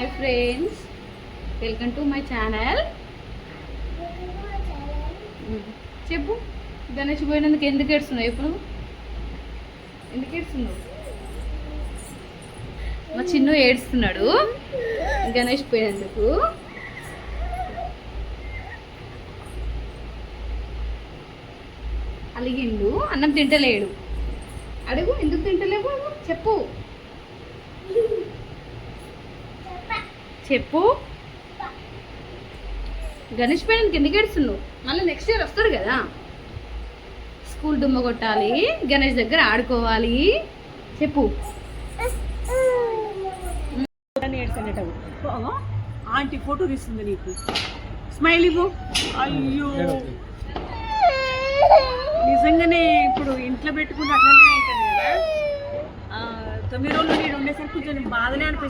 Hi friends welcome to my channel చెప్పు. గణేష్ పోయినందుకు ఎందుకు ఏడుస్తున్నావు? ఇప్పుడు ఎందుకు ఏడుస్తున్నావు? మా చిన్న ఏడుస్తున్నాడు. గణేష్ పోయినందుకు. అలిగిండు. అన్నం తింటలేడు. అడుగు ఎందుకు తింటలేవు? చెప్పు. చెప్పు. గణేష్ పైన ఎందుకు ఏడుస్తున్నావు. మళ్ళీ నెక్స్ట్ ఇయర్ వస్తారు కదా. స్కూల్ దుమ్మ కొట్టాలి గణేష్ దగ్గర ఆడుకోవాలి. చెప్పు. ఆంటీ ఫోటో తీస్తుంది నీకు. స్మైల్ ఇవ్వు. అయ్యో. నిజంగానే ఇప్పుడు ఇంట్లో పెట్టుకుంటే అట్లనే అవుతుంది కదా. తొమ్మిది రోజులు నేను ఉండేసరికి కొంచెం బాధనే అనిపిస్తుంది.